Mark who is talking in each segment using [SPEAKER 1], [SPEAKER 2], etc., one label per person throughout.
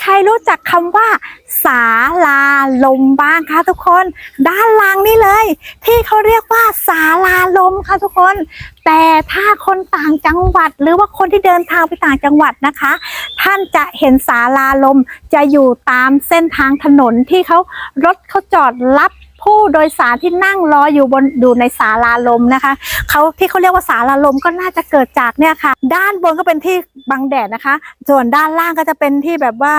[SPEAKER 1] ใครรู้จักคำว่าศาลาลมบ้างคะทุกคน ด้านหลังนี่เลย ที่เขาเรียกว่าศาลาลมค่ะทุกคน แต่ถ้าคนต่างจังหวัดหรือว่าคนที่เดินทางไปต่างจังหวัดนะคะ ท่านจะเห็นศาลาลมจะอยู่ตามเส้นทางถนนที่เขารถเขาจอดรับ ผู้โดยสารที่นั่งรออยู่บนอยู่ในศาลาลมนะคะเขาที่เขาเรียกว่าศาลาลมก็น่าจะเกิดจากเนี่ยค่ะ ด้านบนก็เป็นที่บังแดดนะคะ ส่วนด้านล่างก็จะเป็นที่แบบว่า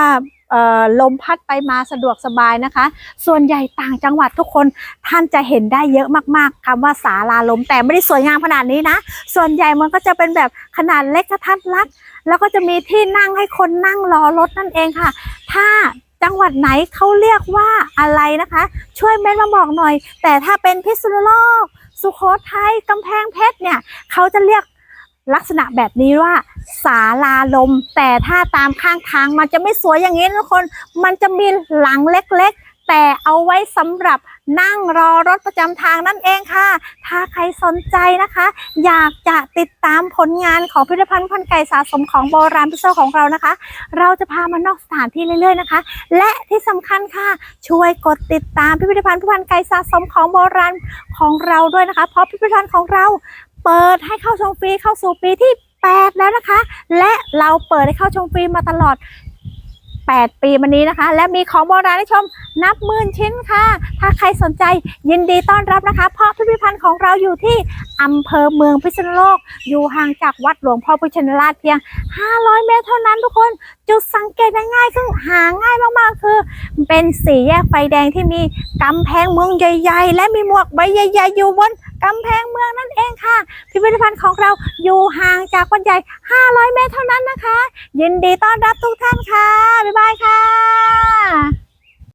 [SPEAKER 1] ลมพัดไปมาสะดวกสบายนะคะ ส่วนใหญ่ต่างจังหวัดทุกคนท่านจะเห็นได้เยอะมากๆคำว่าศาลาลมแต่ไม่ได้สวยงามขนาดนี้นะ ส่วนใหญ่มันก็จะเป็นแบบขนาดเล็กกระทัดรัดแล้วก็จะมีที่นั่งให้คนนั่งรอรถนั่นเองค่ะ ถ้า จังหวัดไหนเขาเรียกว่าอะไรนะคะ ช่วยเม้นมาบอกหน่อย แต่ถ้าเป็นพิษณุโลก สุโขทัยกำแพงเพชรเนี่ยเขาจะเรียกลักษณะแบบนี้ว่าสาลาลม แต่ถ้าตามข้างทางมันจะไม่สวยอย่างนี้ทุกคน มันจะมีหลังเล็กๆ แต่เอาไว้สำหรับนั่งรอรถประจำทางนั่นเองค่ะ ถ้าใครสนใจนะคะ อยากจะติดตามผลงานของพิพิธภัณฑ์พันไก่สะสมของโบราณพิเศษของเรานะคะ เราจะพามานอกสถานที่เรื่อยๆนะคะ และที่สำคัญค่ะ ช่วยกดติดตามพิพิธภัณฑ์พันไก่สะสมของโบราณของเราด้วยนะคะ เพราะพิพิธภัณฑ์ของเราเปิดให้เข้าชมฟรีเข้าสู่ปีที่8แล้วนะคะ และเราเปิดให้เข้าชมฟรีมาตลอด 8 ปีมานี้นะคะ และมีของโบราณให้ชมนับหมื่นชิ้นค่ะ ถ้าใครสนใจยินดีต้อนรับนะคะ เพราะพิพิธภัณฑ์ของเราอยู่ที่อำเภอเมืองพิษณุโลก อยู่ห่างจากวัดหลวงพ่อพุชนราชเพียง 500 เมตรเท่านั้นทุกคน จุดสังเกตง่ายๆซึ่งหาง่ายมากๆคือ เป็นสี่แยกไฟแดงที่มีกำแพงเมืองใหญ่ ๆ และมีหมวกใบใหญ่ ๆ อยู่บนกำแพงเมืองนั่นเองค่ะ พิพิธภัณฑ์ของเราอยู่ห่างจากวัดใหญ่ 500 เมตรเท่านั้นนะคะ ยินดีต้อนรับทุกท่านค่ะบ๊ายบายายค่ะ